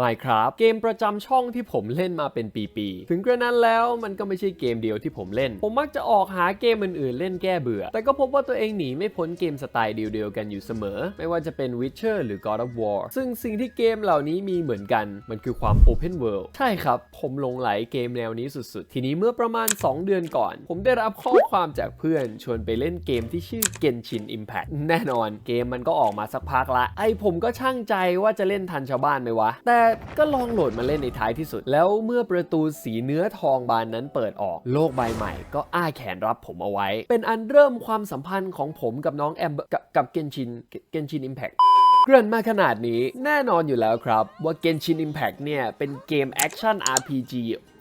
Minecraft เกมประจำช่องที่ผมเล่นมาเป็นปีๆ ถึงกระนั้นแล้วมันก็ไม่ใช่เกมเดียวที่ผมเล่น ผมมักจะออกหาเกมอื่นๆ เล่นแก้เบื่อ แต่ก็พบว่าตัวเองหนีไม่พ้นเกมสไตล์เดียวๆกันอยู่เสมอ ไม่ว่าจะเป็น Witcher หรือ God of War ซึ่งสิ่งที่เกมเหล่านี้มีเหมือนกัน มันคือความ Open World ใช่ครับ ผมลงไหลเกมแนวนี้สุดๆ ทีนี้เมื่อประมาณ 2 เดือนก่อน ผมได้รับข้อความจากเพื่อน ชวนไปเล่นเกมที่ชื่อ Genshin Impact แน่นอนเกมมันก็ออกมาสักพักละ ไอผมก็ช่างใจว่าจะเล่นทันชาวบ้านไหมวะแต่ก็ลองโหลดมาเล่นในท้ายที่สุด แล้วเมื่อประตูสีเนื้อทองบานนั้นเปิดออก โลกใบใหม่ก็อ้าแขนรับผมเอาไว้ เป็นอันเริ่มความสัมพันธ์ของผมกับน้องแอมกับกับเกนชินเกนชินอิมแพคเกริ่นมาขนาดนี้แน่นอนอยู่แล้วครับ ว่า Genshin Impact เนี่ย เป็นเกมแอคชั่น RPG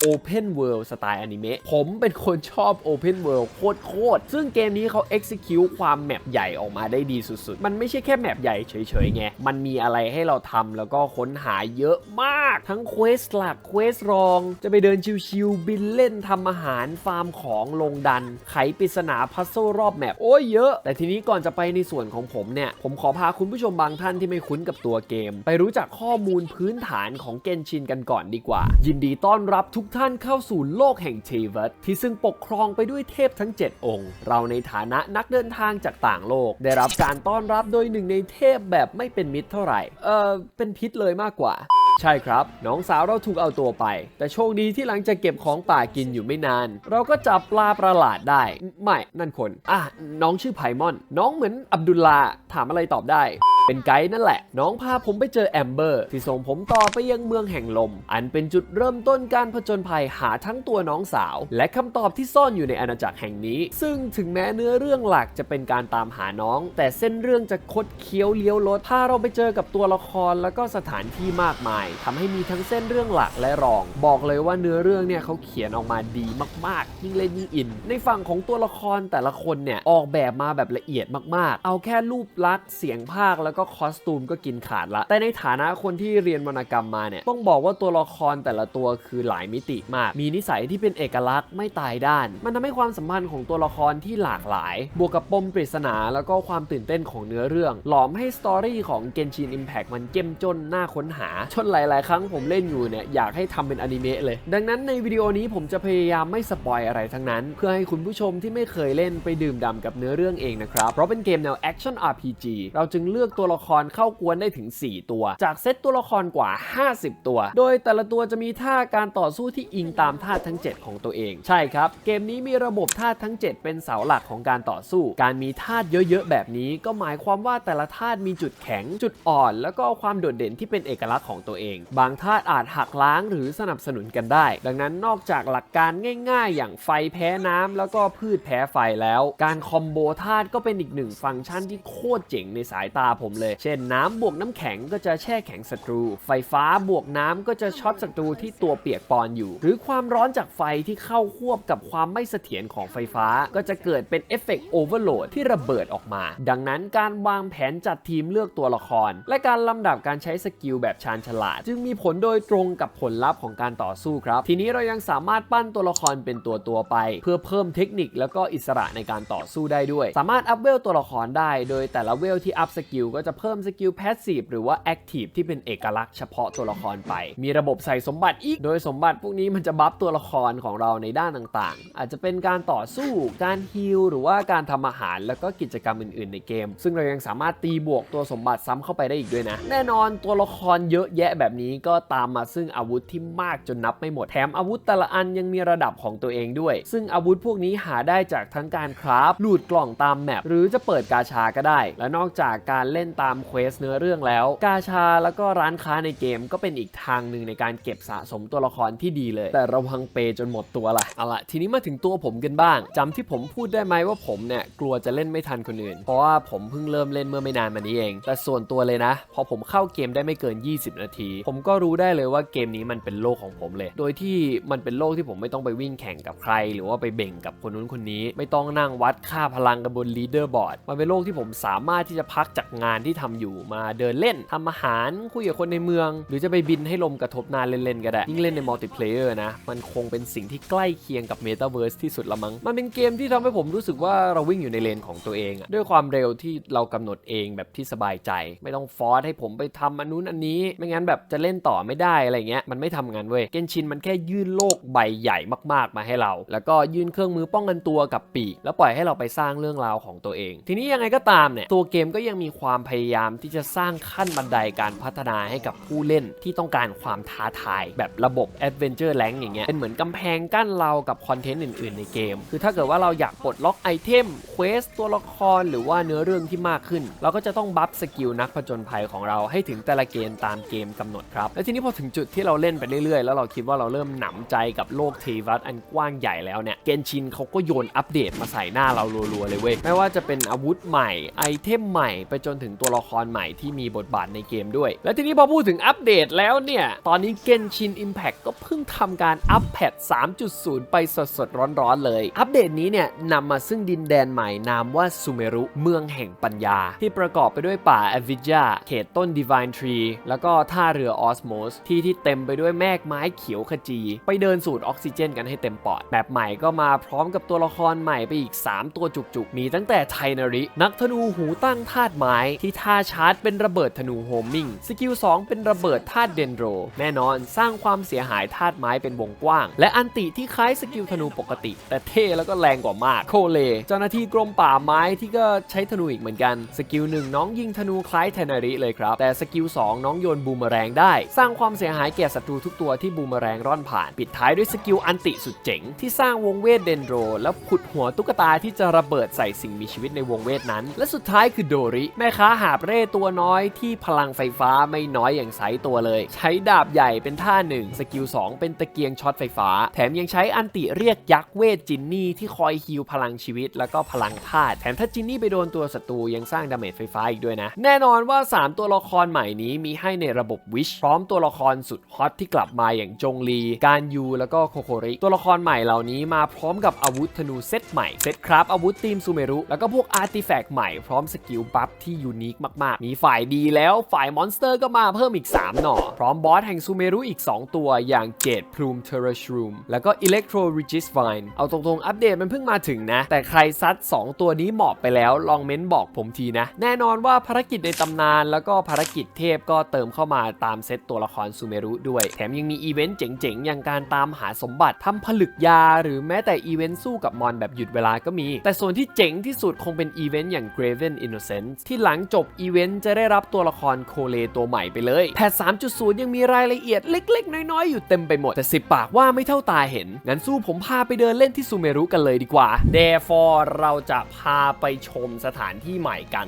Open World สไตล์อนิเมะผมเป็นคนชอบ Open World โคตรๆซึ่งเกมนี้เขา execute ความแมปใหญ่ออกมาได้ดีสุดๆ มันไม่ใช่แค่แมปใหญ่เฉยๆไง มันมีอะไรให้เราทำแล้วก็ค้นหาเยอะมาก ทั้งเควสหลักเควสรอง จะไปเดินชิวๆบินเล่นทำอาหารฟาร์มของลงดัน ไขปริศนาพัซเซิลรอบแมปโอ้ยเยอะ แต่ทีนี้ก่อนจะไปในส่วนของผมเนี่ย ผมขอพาคุณผู้ชมบางท่านที่ไม่คุ้นกับตัวเกม ไปรู้จักข้อมูลพื้นฐานของเกนชินกันก่อนดีกว่า ยินดีต้อนรับทุกท่านเข้าสู่โลกแห่งเทเวตที่ซึ่งปกครองไปด้วยเทพทั้ง 7 องค์ เราในฐานะนักเดินทางจากต่างโลก ได้รับการต้อนรับโดยหนึ่งในเทพแบบไม่เป็นมิตรเท่าไหร่ เออเป็นพิษเลยมากกว่าใช่ครับ น้องสาวเราถูกเอาตัวไป แต่โชคดีที่หลังจากเก็บของป่ากินอยู่ไม่นาน เราก็จับปลาประหลาดได้ ไม่ นั่นคน อะ น้องชื่อไพมอน น้องเหมือนอับดุลลาถามอะไรตอบได้ เป็นไกด์นั่นแหละ น้องพาผมไปเจอแอมเบอร์ที่ส่งผมต่อไปยังเมืองแห่งลม อันเป็นจุดเริ่มต้นการผจญภัยหาทั้งตัวน้องสาว และคำตอบที่ซ่อนอยู่ในอาณาจักรแห่งนี้ ซึ่งถึงแม้เนื้อเรื่องหลักจะเป็นการตามหาน้อง แต่เส้นเรื่องจะคดเคี้ยวเลี้ยวรถพาเราไปเจอกับตัวละครแล้วก็สถานที่มากมายทำให้มีทั้งเส้นเรื่องหลักและรอง บอกเลยว่าเนื้อเรื่องเนี่ยเขาเขียนออกมาดีมากๆ ยิ่งเล่นยิ่งอิน ในฝั่งของตัวละครแต่ละคนเนี่ยออกแบบมาแบบละเอียดมากๆ เอาแค่รูปลักษณ์เสียงภาคแล้วก็คอสตูมก็กินขาดละ แต่ในฐานะคนที่เรียนวรรณกรรมมาเนี่ยต้องบอกว่าตัวละครแต่ละตัวคือหลายมิติมาก มีนิสัยที่เป็นเอกลักษณ์ไม่ตายด้าน มันทำให้ความสัมพันธ์ของตัวละครที่หลากหลาย บวกกับปมปริศนาแล้วก็ความตื่นเต้นของเนื้อเรื่อง หลอมให้สตอรี่ของ Genshin Impact มันเจ้มจนน่าค้นหาจนหลาย ๆ ครั้งผมเล่นอยู่เนี่ยอยากให้ทำเป็นอนิเมะเลย ดังนั้นในวิดีโอนี้ผมจะพยายามไม่สปอยอะไรทั้งนั้น เพื่อให้คุณผู้ชมที่ไม่เคยเล่นไปดื่มด่ำกับเนื้อเรื่องเองนะครับเพราะเป็นเกมแนว Action RPG เราจึงเลือกตัวัวละครเข้ากวนได้ถึง 4 ตัว จากเซตตัวละครกว่า 50 ตัว โดยแต่ละตัวจะมีท่าการต่อสู้ที่อิงตามท่าทั้ง 7 ของตัวเอง ใช่ครับ เกมนี้มีระบบท่าทั้ง 7 เป็นเสาหลักของการต่อสู้ การมีท่าเยอะๆ แบบนี้ ก็หมายความว่าแต่ละท่ามีจุดแข็ง จุดอ่อน แล้วก็ความโดดเด่นที่เป็นเอกลักษณ์ของตัวเอง บางท่าอาจหักล้างหรือสนับสนุนกันได้ ดังนั้นนอกจากหลักการง่าย ๆ อย่างไฟแพ้น้ำแล้วก็พืชแพ้ไฟแล้ว การคอมโบธาตุก็เป็นอีกหนึ่งฟังก์ชันที่โคตรเจ๋งในสายตาผมเลย เช่นน้ำบวกน้ำแข็งก็จะแช่แข็งศัตรู ไฟฟ้าบวกน้ำก็จะช็อตศัตรูที่ตัวเปียกปอนอยู่ หรือความร้อนจากไฟที่เข้าควบกับความไม่เสถียรของไฟฟ้า ก็จะเกิดเป็นเอฟเฟกต์โอเวอร์โหลดที่ระเบิดออกมา ดังนั้นการวางแผนจัดทีมเลือกตัวละคร และการลำดับการใช้สกิลแบบชาญฉลาด จึงมีผลโดยตรงกับผลลัพธ์ของการต่อสู้ครับ ทีนี้เรายังสามารถปั้นตัวละครเป็นตัวตัวไป เพื่อเพิ่มเทคนิคแล้วก็อิสระในการต่อสู้ได้ด้วย สามารถอัพเวลตัวละครได้ โดยแต่ละเวลที่อัพสกิลก็จะเพิ่มสกิลแพสซีฟหรือว่าแอคทีฟที่เป็นเอกลักษณ์เฉพาะตัวละครไป มีระบบใส่สมบัติอีก โดยสมบัติพวกนี้มันจะบัฟตัวละครของเราในด้านต่างๆ อาจจะเป็นการต่อสู้การฮิลหรือว่าการทำอาหารแล้วก็กิจกรรมอื่นๆ ในเกม ซึ่งเรายังสามารถตีบวกตัวสมบัติซ้ำเข้าไปได้อีกด้วยนะ แน่นอนตัวละครเยอะแยะแบบนี้ก็ตามมาซึ่งอาวุธที่มากจนนับไม่หมดแถมอาวุธแต่ละอันยังมีระดับของตัวเองด้วย ซึ่งอาวุธพวกนี้หาได้จากทั้งการคราฟลูดกล่องตามแมปหรือจะเปิดกาชาก็ได้ และนอกจากการเล่นตามเควสเนื้อเรื่องแล้ว กาชาแล้วก็ร้านค้าในเกมก็เป็นอีกทางหนึ่งในการเก็บสะสมตัวละครที่ดีเลย แต่ระวังเปย์จนหมดตัวละเอาละทีนี้มาถึงตัวผมกันบ้างจำที่ผมพูดได้ไหมว่าผมเนี่ยกลัวจะเล่นไม่ทันคนอื่น เพราะว่าผมเพิ่งเริ่มเล่นเมื่อไม่นานมานี้เอง แต่ส่วนตัวเลยนะ พอผมเข้าเกมได้ไม่เกิน 20 นาที ผมก็รู้ได้เลยว่าเกมนี้มันเป็นโลกของผมเลย โดยที่มันเป็นโลกที่ผมไม่ต้องไปวิ่งแข่งกับใคร หรือว่าไปเบ่งกับคนนู้นคนนี้ ไม่ต้องนั่งวัดค่าพลังกันบนลีดเดอร์บอร์ดมันเป็นโลกที่ผมสามารถที่จะพักจากงานที่ทำอยู่มาเดินเล่นทำอาหารคุยกับคนในเมือง หรือจะไปบินให้ลมกระทบนานเล่นๆก็ได้ยิ่งเล่นในมัลติเพลเยอร์นะ มันคงเป็นสิ่งที่ใกล้เคียงกับเมตาเวิร์สที่สุดละมั้งมันเป็นเกมที่ทำให้ผมรู้สึกว่าเราวิ่งอยู่ในเลนของตัวเองอะด้วยความเร็วที่เรากำหนดเองแบบที่สบายใจ ไม่ต้องฟอร์สให้ผมไปทำอันนู้นอันนี้ ไม่งั้นแบบจะเล่นต่อไม่ได้อะไรเงี้ยมันไม่ทำงานเว้ยเกนชินมันแค่ยื่นโลกใบใหญ่มากๆมาให้เรา แล้วก็ยื่นเครื่องมือป้องกันตัวกับปีก แล้วปล่อยให้เราไปสร้างเรื่องราวของตัวเอง ทีนี้ยังไงก็ตามเนี่ยตัวเกมก็ยังมีความพพยายามที่จะสร้างขั้นบันไดการพัฒนาให้กับผู้เล่นที่ต้องการความท้าทาย แบบระบบ Adventure Rank อย่างเงี้ยเป็นเหมือนกำแพงกั้นเรากับคอนเทนต์อื่น ๆ ในเกม คือถ้าเกิดว่าเราอยากปลดล็อกไอเทมเควสตัวละครหรือว่าเนื้อเรื่องที่มากขึ้น เราก็จะต้องบัฟสกิลนักผจญภัยของเราให้ถึงแต่ละเกณฑ์ตามเกมกำหนดครับและทีนี้พอถึงจุดที่เราเล่นไปเรื่อย ๆ แล้วเราคิดว่าเราเริ่มหนำใจกับโลกเทวัตอันกว้างใหญ่แล้วเนี่ยเกนชินเขาก็โยนอัปเดตมาใส่หน้าเรารัวๆเลยเว้ยไม่ว่าจะเป็นอาวุธใหม่ไอเทมใหม่ไปจนถึงตัวละครใหม่ที่มีบทบาทในเกมด้วย และทีนี้พอพูดถึงอัปเดตแล้วเนี่ย ตอนนี้เกนชิน Impact ก็เพิ่งทำการอัปแพท3.0 ไปสดๆ ร้อนๆเลย อัปเดตนี้เนี่ยนำมาซึ่งดินแดนใหม่นามว่าซูเมรุเมืองแห่งปัญญา ที่ประกอบไปด้วยป่าแอวิจาเขตต้น Divine Tree แล้วก็ท่าเรือออสโมสที่ที่เต็มไปด้วยแมกไม้เขียวขจี ไปเดินสูดออกซิเจนกันให้เต็มปอดแบบใหม่ก็มาพร้อมกับตัวละครใหม่ไปอีก 3 ตัวจุกๆ มีตั้งแต่ไทนาริ นักธนูหูตั้งธาตุไม้ที่ท่าชาร์จเป็นระเบิดธนูโฮมมิงสกิล 2 เป็นระเบิดธาตุเดนโร แน่นอนสร้างความเสียหายธาตุไม้เป็นวงกว้าง และอันติที่คล้ายสกิลธนูปกติ แต่เท่แล้วก็แรงกว่ามากโคเล เจ้าหน้าที่กรมป่าไม้ที่ก็ใช้ธนูอีกเหมือนกัน สกิลหนึ่งน้องยิงธนูคล้ายเทนาริเลยครับ แต่สกิล 2 น้องโยนบูมเมแรงได้ สร้างความเสียหายแก่ศัตรูทุกตัวที่บูมเมแรงร่อนผ่าน ปิดท้ายด้วยสกิลอันติสุดเจ๋ง ที่สร้างวงเวทเดนโร แล้วขุดหัวตุ๊กตาที่จะระเบิดใส่สิ่งมีชีวิตในวงเวทนั้น และสุดท้ายคือโดริแม่ค้าหาบเร่ตัวน้อยที่พลังไฟฟ้าไม่น้อยอย่างไซส์ตัวเลย ใช้ดาบใหญ่เป็นท่าหนึ่งสกิล2เป็นตะเกียงช็อตไฟฟ้า แถมยังใช้อันติเรียกยักษ์เวทจินนี่ที่คอยฮิวพลังชีวิตแล้วก็พลังธาตุแถมถ้าจินนี่ไปโดนตัวศัตรูยังสร้างดาเมจไฟฟ้าอีกด้วยนะ แน่นอนว่า 3 ตัวละครใหม่นี้มีให้ในระบบวิชพร้อมตัวละครสุดฮอตที่กลับมาอย่างจงลี การยูแล้วก็โคโคริ ตัวละครใหม่เหล่านี้มาพร้อมกับอาวุธธนูเซตใหม่เซตครับอาวุธทีมซูเมรุแล้วก็พวกอาร์ติแฟกต์ใหม่พร้อมสกิลบัฟที่ยูนคมากๆ มีฝ่ายดีแล้วฝ่ายมอนสเตอร์ก็มาเพิ่มอีก 3 หน่อ พร้อมบอสแห่งซูเมรุอีก 2 ตัวอย่างเจดพลูมเทอร์ชรูมแล้วก็อิเล็กโทรริจิสไวน์เอาตรงๆ อัปเดตมันเพิ่งมาถึงนะ แต่ใครซัด 2 ตัวนี้หมาะไปแล้วลองเม้นบอกผมทีนะ แน่นอนว่าภารกิจในตำนานแล้วก็ภารกิจเทพก็เติมเข้ามาตามเซตตัวละครซูเมรุด้วย แถมยังมีอีเวนต์เจ๋งๆ อย่างการตามหาสมบัติทำผลึกยา หรือแม้แต่อีเวนต์สู้กับมอนแบบหยุดเวลาก็มี แต่ส่วนที่เจ๋งที่สุดคงเป็นอีเวนต์อย่าง Graven Innocence ที่หลังจบอีเวนต์จะได้รับตัวละครโคเลตัวใหม่ไปเลย แพท 3.0 ยังมีรายละเอียดเล็ก ๆ น้อย ๆ อยู่เต็มไปหมด แต่สิบปากว่าไม่เท่าตาเห็น งั้นสู้ผมพาไปเดินเล่นที่ซูเมรุกันเลยดีกว่า Therefore เราจะพาไปชมสถานที่ใหม่กัน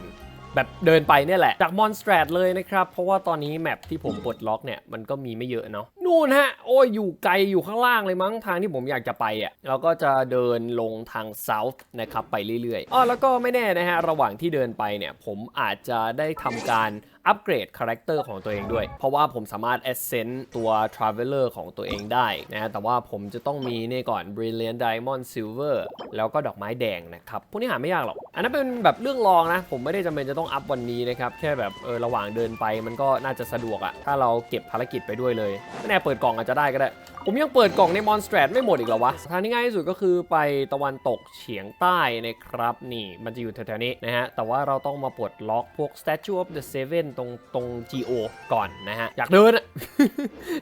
แบบเดินไปเนี่ยแหละ จากมอนสเตรดเลยนะครับ เพราะว่าตอนนี้แมปที่ผมปลดล็อกเนี่ย มันก็มีไม่เยอะเนาะ นู่นฮะ โอ้ยอยู่ไกลอยู่ข้างล่างเลยมั้งทางที่ผมอยากจะไปอะเราก็จะเดินลงทาง South นะครับไปเรื่อยๆอ๋อแล้วก็ไม่แน่นะฮะ ระหว่างที่เดินไปเนี่ย ผมอาจจะได้ทำการอัปเกรดคาแรคเตอร์ของตัวเองด้วย เพราะว่าผมสามารถ ascend ตัว Traveler ของตัวเองได้นะฮะแต่ว่าผมจะต้องมีนี่ก่อน Brilliant Diamond Silver แล้วก็ดอกไม้แดงนะครับ พวกนี้หาไม่ยากหรอก อันนั้นเป็นแบบเรื่องรองนะ ผมไม่ได้จำเป็นจะต้องอัพวันนี้นะครับ แค่แบบเออระหว่างเดินไปมันก็น่าจะสะดวกอะถ้าเราเก็บภารกิจไปด้วยเลยแน่เปิดกล่องอาจจะได้ก็ได้ ผมยังเปิดกล่องในมอนสเตรดไม่หมดอีกเหรอวะ ทางที่ง่ายที่สุดก็คือไปตะวันตกเฉียงใต้นะครับ นี่มันจะอยู่แถวๆนี้นะฮะ แต่ว่าเราต้องมาปลดล็อกพวก Statue of the Seven ตรงตรง GO ก่อนนะฮะ อยากเดินอะ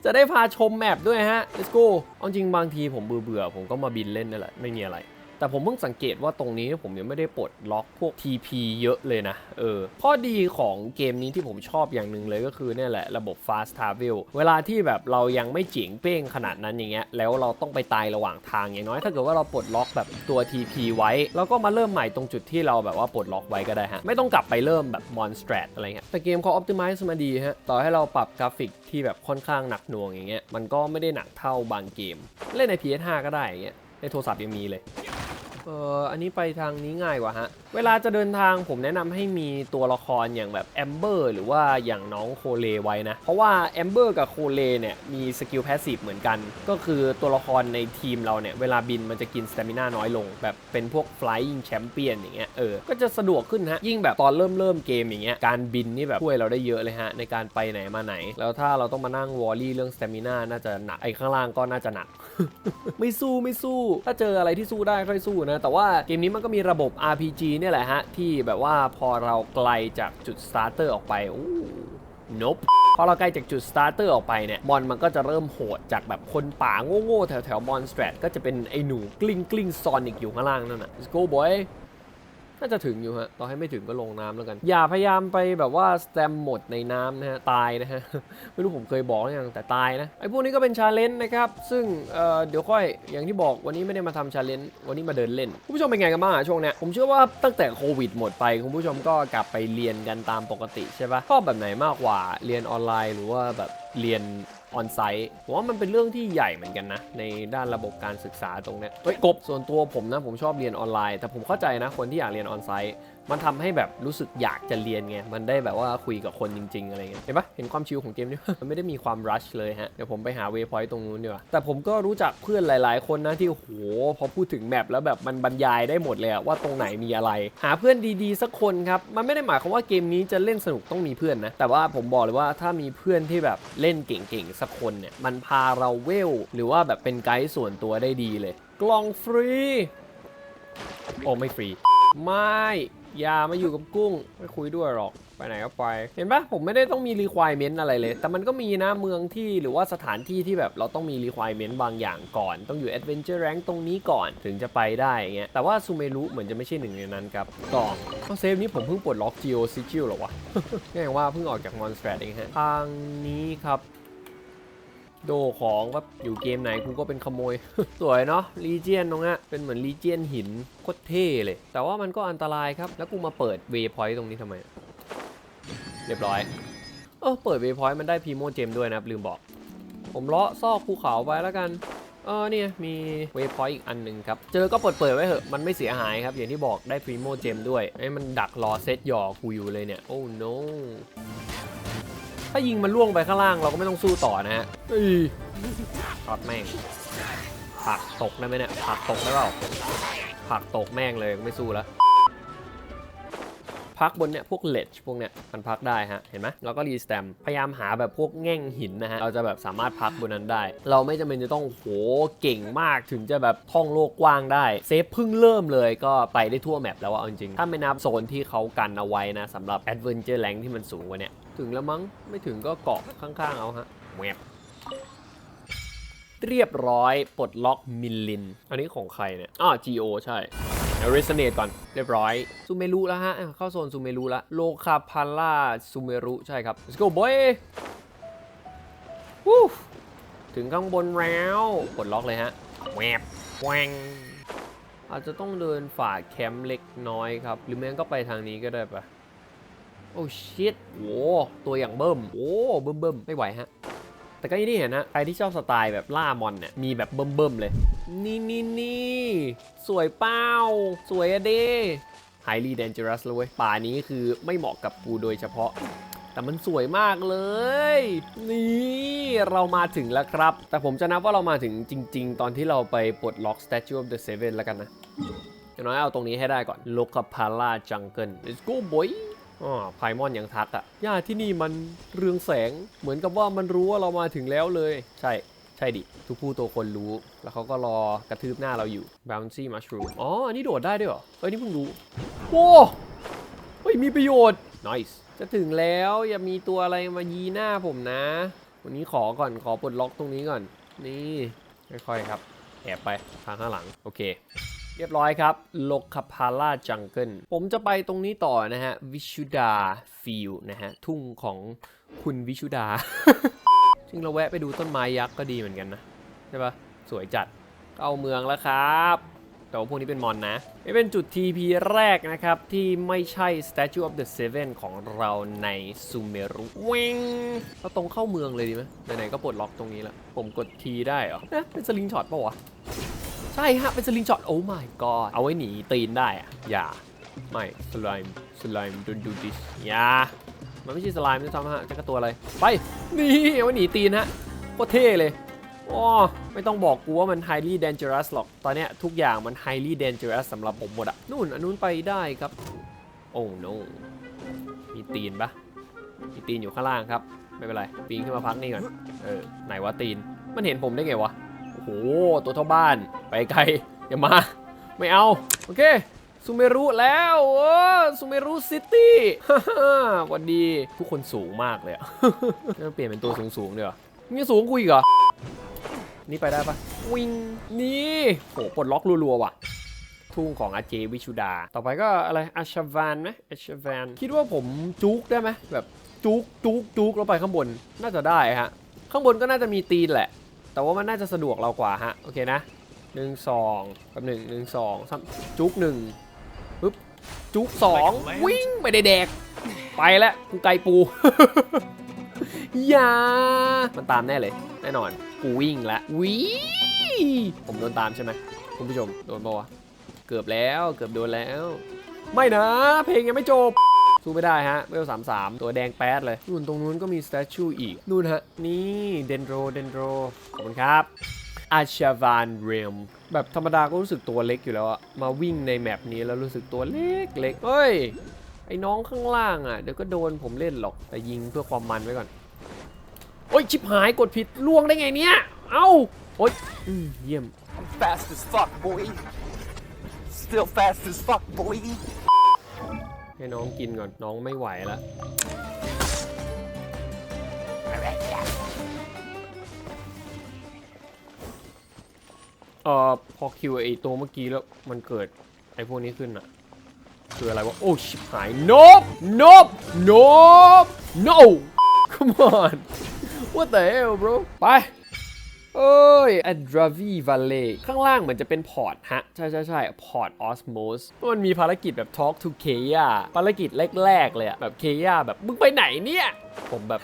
จะได้พาชมแมปด้วยฮะ let's go เอาจริงบางทีผมเบื่อๆผมก็มาบินเล่นนั่นแหละไม่มีอะไร แต่ผมเพิ่งสังเกตว่าตรงนี้ผมยังไม่ได้ปลดล็อกพวก TP เยอะเลยนะ เออ ข้อดีของเกมนี้ที่ผมชอบอย่างหนึ่งเลยก็คือเนี่ยแหละระบบ Fast Travel เวลาที่แบบเรายังไม่เจ๋งเป้งขนาดนั้นอย่างเงี้ย แล้วเราต้องไปตายระหว่างทางอย่างน้อย ถ้าเกิดว่าเราปลดล็อกแบบตัว TP ไว้ แล้วก็มาเริ่มใหม่ตรงจุดที่เราแบบว่าปลดล็อกไว้ก็ได้ฮะ ไม่ต้องกลับไปเริ่มแบบ Monstrat อะไรเงี้ย แต่เกมเขา Optimize มาดีฮะ ต่อให้เราปรับกราฟิกที่แบบค่อนข้างหนักหน่วงอย่างเงี้ย มันก็ไม่ได้หนักเท่าบางเกม เล่นใน PS5 ก็ได้อย่างเงี้ย ในโทรศัพท์ยังมีเลย เอออันนี้ไปทางนี้ง่ายกว่าฮะ เวลาจะเดินทางผมแนะนำให้มีตัวละครอย่างแบบแอมเบอร์หรือว่าอย่างน้องโคเลไว้นะ เพราะว่าแอมเบอร์กับโคเลเนี่ยมีสกิลแพสซีฟเหมือนกัน ก็คือตัวละครในทีมเราเนี่ย เวลาบินมันจะกินสเตมินาน้อยลง แบบเป็นพวก flying champion อย่างเงี้ยเออ ก็จะสะดวกขึ้นฮะ ยิ่งแบบตอนเริ่มเริ่มเกมอย่างเงี้ยการบินนี่แบบช่วยเราได้เยอะเลยฮะในการไปไหนมาไหน แล้วถ้าเราต้องมานั่งวอลลี่เรื่องสเตมินาน่าจะหนักไอ้ข้างล่างก็น่าจะหนัก ไม่สู้ไม่สู้ ถ้าเจออะไรที่สู้ได้ค่อยสู้นะแต่ว่าเกมนี้มันก็มีระบบ RPG เนี่ยแหละฮะ ที่แบบว่าพอเราไกลจากจุดสตาร์เตอร์ออกไปโอู้นบพอเราไกลจากจุดสตาร์เตอร์ออกไปเนี่ยมอนมันก็จะเริ่มโหดจากแบบคนป่าโง่ๆแถวแถวมอนสแตรก็จะเป็นไอ้หนูกลิ้งกลิ้งซอนิกอยู่ข้างล่างนั่นน่ะ let's go boy น่าจะถึงอยู่ฮะต่อให้ไม่ถึงก็ลงน้ำแล้วกัน อย่าพยายามไปแบบว่าสแตมหมดในน้ำนะฮะตายนะฮะไม่รู้ผมเคยบอกหรือยังแต่ตายนะไอ้พวกนี้ก็เป็นชาเลนจ์นะครับซึ่งเเดี๋ยวค่อยอย่างที่บอกวันนี้ไม่ได้มาทำชาเลนจ์วันนี้มาเดินเล่นคุณผู้ชมเป็นไงกันบ้างอะช่วงเนี้ยผมเชื่อว่าตั้งแต่โควิดหมดไปคุณผู้ชมก็กลับไปเรียนกันตามปกติใช่ปะชอบแบบไหนมากกว่าเรียนออนไลน์หรือว่าแบบเรียนออนไซต์ผมว่ามันเป็นเรื่องที่ใหญ่เหมือนกันนะ ในด้านระบบการศึกษาตรงเนี้ยเฮ้ยกบส่วนตัวผมนะผมชอบเรียนออนไลน์ แต่ผมเข้าใจนะคนที่อยากเรียนออนไซต์มันทำให้แบบรู้สึกอยากจะเรียนไง มันได้แบบว่าคุยกับคนจริง ๆ อะไรเงี้ย เห็นปะเห็นความชิลของเกมนี้มันไม่ได้มีความรัชเลยฮะ เดี๋ยวผมไปหาเวพอยต์ตรงนู้นดีกว่า แต่ผมก็รู้จักเพื่อนหลาย ๆ คนนะที่โห พอพูดถึงแมปแล้วแบบมันบรรยายได้หมดเลยว่าตรงไหนมีอะไร หาเพื่อนดี ๆ สักคนครับ มันไม่ได้หมายความว่าเกมนี้จะเล่นสนุกต้องมีเพื่อนนะ แต่ว่าผมบอกเลยว่าถ้ามีเพื่อนที่แบบเล่นเก่ง ๆ สักคนเนี่ย มันพาเราเวล หรือว่าแบบเป็นไกด์ส่วนตัวได้ดีเลย กล่องฟรี โอ้ไม่ฟรี ไม่ ย่ามาอยู่กับกุ้ง ไม่คุยด้วยหรอกไปไหนก็ไป เห็นปะผมไม่ได้ต้องมี requirement อะไรเลย แต่มันก็มีนะเมืองที่หรือว่าสถานที่ที่แบบเราต้องมี requirement บางอย่างก่อน ต้องอยู่ adventure rank ตรงนี้ก่อนถึงจะไปได้เงี้ยแต่ว่าซูเมรุเหมือนจะไม่ใช่หนึ่งในนั้นครับต่อเอาเซฟนี้ผมเพิ่งปลดล็อก geo sigil หรอวะแง่ว่าเพิ่งออกจาก monster เองฮะทางนี้ครับ โดของว่าอยู่เกมไหนกูก็เป็นขโมย สวยเนาะลีเจียนตรงนี้เป็นเหมือนลีเจียนหินโคตรเท่เลย แต่ว่ามันก็อันตรายครับ แล้วกูมาเปิดเวพอยต์ตรงนี้ทำไม เรียบร้อย เออเปิดเวพอยต์มันได้พีโมเจมด้วยนะครับลืมบอก ผมเลาะซอกภูเขาไปแล้วกันเออเนี่ยมีเวพอยต์อีกอันหนึ่งครับ เจอก็เปิดเปิดไว้เถอะมันไม่เสียหายครับ อย่างที่บอกได้พรีโมเจมด้วยไอ้มันดักรอเซตหยอกกูอยู่เลยเนี่ย โอ้ no ถ้ายิงมันล่วงไปข้างล่างเราก็ไม่ต้องสู้ต่อนะฮะอ้ยช็อตแม่งผักตกได้ไหมเนี่ยผักตกได้เปล่าผักตกแม่งเลยไม่สู้แล้วพักบนเนี่ยพวกเลดพวกเนี่ยมันพักได้ฮะเห็นไหมเราก็รีสแตมพยายามหาแบบพวกแง่งหินนะฮะเราจะแบบสามารถพักบนนั้นได้ เราไม่จำเป็นจะต้องโหเก่งมากถึงจะแบบท่องโลกกว้างได้เซฟเพิ่งเริ่มเลยก็ไปได้ทั่วแมปแล้วอะเอาจริงถ้าไม่นับโซนที่เขากันเอาไว้นะสำหรับแอดเวนเจอร์แลงที่มันสูงกว่าเนี่ย ถึงแล้วมั้ง ไม่ถึงก็เกาะข้างๆเอาฮะแวบเรียบร้อยปลดล็อกมิลลิน อันนี้ของใครเนี่ยอ้าว GO ใช่เดี๋ยว resonate ก่อนเรียบร้อยซูเมรุแล้วฮะอะเข้าโซนซูเมรุแล้วโลคาพาร่าซูเมรุใช่ครับ let's go boy วู้ถึงข้างบนแล้วปลดล็อกเลยฮะแวบแวงอาจจะต้องเดินฝ่าแคมป์เล็กน้อยครับ หรือแม่งก็ไปทางนี้ก็ได้ปะ โอ้ชิตโว้ตัวอย่างเบิ่มโอ้เบิ่มเบิ่มไม่ไหวฮะ แต่ก็ยังที่เห็นนะใครที่ชอบสไตล์แบบล่ามอนเนี่ยมีแบบเบิ่มๆเลย นี่นี่นี่สวยเป้า สวยอะเด้ highly dangerous เลยเว้ยป่านี้คือไม่เหมาะกับกูโดยเฉพาะ แต่มันสวยมากเลย นี่เรามาถึงแล้วครับ แต่ผมจะนับว่าเรามาถึงจริง ๆ ตอนที่เราไปปลดล็อก Statue of the Seven แล้วกันนะอย่างน้อยเอาตรงนี้ให้ได้ก่อน l o c a p a l a Jungle let's go boy อ๋อไพมอนยังทักอะหญ้าที่นี่มันเรืองแสง เหมือนกับว่ามันรู้ว่าเรามาถึงแล้วเลย ใช่ ใช่ดิ ทุกผู้ตัวคนรู้ แล้วเขาก็รอกระทืบหน้าเราอยู่ bouncy mushroom อ๋อ อันนี้โดดได้ด้วยเหรอ เอ้ย นี่เพิ่งรู้โว้เฮ้ย มีประโยชน์ nice จะถึงแล้วอย่ามีตัวอะไรมายีหน้าผมนะ วันนี้ขอก่อน ขอปลดล็อกตรงนี้ก่อน นี่ ค่อยๆครับ แอบไปทางข้างหลัง โอเค เรียบร้อยครับโลคาพาร่าจังเกิลผมจะไปตรงนี้ต่อนะฮะ วิชุดาฟิลนะฮะ ทุ่งของคุณวิชุดาจริงเราแวะไปดูต้นไม้ยักษ์ก็ดีเหมือนกันนะ ใช่ปะสวยจัดเข้าเมืองแล้วครับ แต่ว่าพวกนี้เป็นมอนนะนี่เป็นจุด TP แรกนะครับ ที่ไม่ใช่ Statue of the Seven ของเราในซูเมรุวิงเราตรงเข้าเมืองเลยดีไหมไหนๆก็ปลดล็อกตรงนี้แล้ว ผมกด T ได้เหรอเอ๊ะเป็นสลิงช็อตปะวะ ใช่ฮะ เป็นสลิงช็อตโอ้ my god เอาไว้หนีตีนได้อะอย่า ไม่สไลม์สไลม์ don't do this อย่า มันไม่ใช่สไลม์นะทำฮะจะกระตัวอะไร ไป นี่เอาไว้หนีตีนฮะโคตรเท่เลยอ๋อไม่ต้องบอกกูว่ามัน highly dangerous หรอก ตอนเนี้ยทุกอย่างมัน highly dangerous สำหรับผมหมดอะนู่นอันนู้นไปได้ครับ โอ้ no มีตีนปะมีตีนอยู่ข้างล่างครับ ไม่เป็นไร ปีนขึ้นมาพักนี่ก่อน เออ ไหนวะตีน มันเห็นผมได้ไงวะ โอ้โห ตัวเท่าบ้าน ไปไกล อย่ามา ไม่เอา โอเคซูเมรุแล้วโอ้ซูเมรุซิตี้วันดี ทุกคนสูงมากเลยอะเปลี่ยนเป็นตัวสูงสูงๆดีกว่ามึงยังสูงกูอีกเหรอ นี่ไปได้ปะวิงนี่โหปลดล็อกรัวๆว่ะ ทุ่งของอาเจวิชุดา ต่อไปก็อะไรอาชวานไหมอาชวานคิดว่าผมจุกได้ไหมแบบจุกจุกจุกแล้วไปข้างบน น่าจะได้ฮะ ข้างบนก็น่าจะมีตีนแหละ แต่ว่ามันน่าจะสะดวกเรากว่าฮะ โอเคนะหนึ่งสองกับหนึ่งหนึ่งสองสามจุกหนึ่งปึ๊บจุกสองวิ่งไม่ได้แดก ไปแล้วกูไกลปู อย่า มันตามแน่เลย แน่นอน กูวิ่งละวิผมโดนตามใช่ไหมคุณผู้ชม โดนปะวะ เกือบแล้ว เกือบโดนแล้ว ไม่นะ เพลงยังไม่จบ สู้ไม่ได้ฮะเวลสามสามตัวแดงแป๊ดเลยนู่นตรงนู้นก็มีสแตชูอีก นู่นฮะ นี่เดนโดเดนโดขอบคุณครับอาชาวานเรมแบบธรรมดาก็รู้สึกตัวเล็กอยู่แล้วอะมาวิ่งในแมปนี้แล้วรู้สึกตัวเล็กเล็กเฮ้ย ไอ้น้องข้างล่างอะเดี๋ยวก็โดนผมเล่นหรอก แต่ยิงเพื่อความมันไว้ก่อน โอ้ยชิบหายกดผิดล่วงได้ไงเนี่ย เอ้า โอ้ยอืมเยี่ยม I'm fast as fuck, boy. Still fast as fuck, boy. ให้น้องกินก่อนน้องไม่ไหวแล้วเอ่อพอคิวไอตัวเมื่อกี้แล้วมันเกิดไอพวกนี้ขึ้นอะคืออะไรวะ โอ้ชิบหาย nope nope nope no come on what the hell bro ไป เอ้ย Adravi Valley ข้างล่างเหมือนจะเป็นพอร์ตฮะ ใช่ใช่ใช่พอร์ต Osmos มันมีภารกิจแบบ Talk to Kea ภารกิจแรกๆเลยอะแบบ Kea แบบ มึงไปไหนเนี่ย ผมแบบ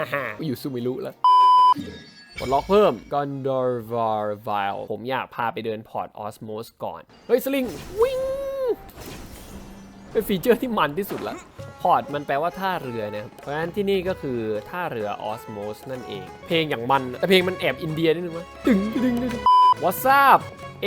อยู่ซูมิรุแล้วปลดล็อกเพิ่ม g o n d o r v a r v i l e ผมอยากพาไปเดินพอร์ต Osmos ก่อน เฮ้ย สลิง วิ่ง เป็นฟีเจอร์ที่มันที่สุดละ อร์ตมันแปลว่าท่าเรือนะครับเพราะฉะนั้นที่นี่ก็คือท่าเรือออสโมสนั่นเอง เพลงอย่างมันแต่เพลงมันแอบอินเดียนิดนึงวะดึงดึงดึงดึง What's up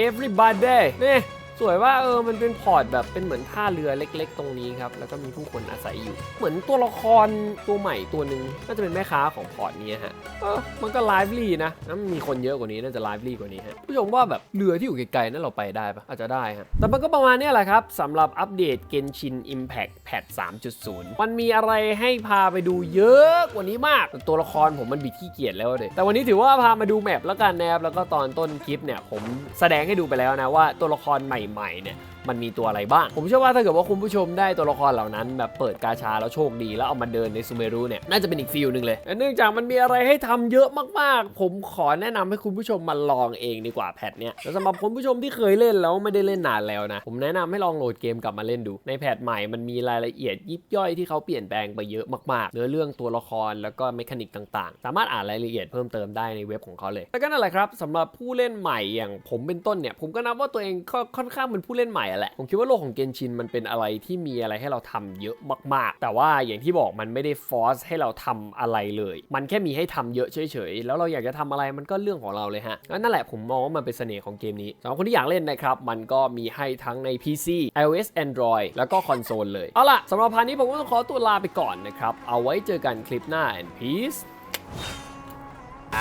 everybody นี่ สวยว่าเออมันเป็นพอร์ตแบบเป็นเหมือนท่าเรือเล็ก ๆ ตรงนี้ครับแล้วก็มีผู้คนอาศัยอยู่ เหมือนตัวละครตัวใหม่ตัวหนึ่งน่าจะเป็นแม่ค้าของพอร์ตนี้ฮะเออมันก็ไลฟ์ลี่นะมันมีคนเยอะกว่านี้น่าจะไลฟ์ลี่กว่านี้ฮะผู้ชมว่าแบบเรือที่อยู่ไกลๆนั่นเราไปได้ปะอาจจะได้ฮะแต่มันก็ประมาณนี้แหละครับสำหรับอัปเดต Genshin Impact แพท3.0 มันมีอะไรให้พาไปดูเยอะกว่านี้มากแต่ตัวละครผมมันบิดขี้เกียจแล้วเลยแต่วันนี้ถือว่าพามาดูแมปแล้วกันนะครับแล้วก็ตอนต้นคลิปเนี่ยผมแสดงให้ดูไปแล้วนะว่าตัวละครใหม่ๆเนี่ยมันมีตัวอะไรบ้าง ผมเชื่อว่าถ้าเกิดว่าคุณผู้ชมได้ตัวละครเหล่านั้น แบบเปิดกาชาแล้วโชคดี แล้วเอามาเดินในซูเมรุเนี่ยน่าจะเป็นอีกฟิลหนึ่งเลยเนื่องจากมันมีอะไรให้ทำเยอะมากๆ ผมขอแนะนำให้คุณผู้ชมมาลองเองดีกว่าแพทเนี่ยแล้วสำหรับคุณผู้ชมที่เคยเล่นแล้วไม่ได้เล่นนานแล้วนะผมแนะนำให้ลองโหลดเกมกลับมาเล่นดู ในแพทใหม่มันมีรายละเอียดยิบย่อยที่เขาเปลี่ยนแปลงไปเยอะมากๆเนื้อเรื่องตัวละครแล้วก็เมคานิกต่างๆ สามารถอ่านรายละเอียดเพิ่มเติมได้ในเว็บของเขาเลยแล้วก็นั่นแหละครับสำหรับผู้เล่นใหม่อย่างผมเป็นต้นเนี่ยผมก็นับว่าตัวเองค่อนข้างเป็นผู้เล่นใหม่แหละ ผมคิดว่าโลกของเกนชินมันเป็นอะไรที่มีอะไรให้เราทำเยอะมากๆ แต่ว่าอย่างที่บอกมันไม่ได้ฟอสให้เราทำอะไรเลย มันแค่มีให้ทำเยอะเฉยๆ แล้วเราอยากจะทำอะไรมันก็เรื่องของเราเลยฮะแล้วนั่นแหละผมมองว่ามันเป็นเสน่ห์ของเกมนี้สำหรับคนที่อยากเล่นนะครับ มันก็มีให้ทั้งใน PC iOS Android แล้วก็คอนโซลเลย เอาล่ะสำหรับพาร์ทนี้ผมก็ต้องขอตัวลาไปก่อนนะครับ เอาไว้เจอกันคลิปหน้า and peace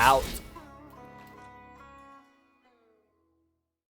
out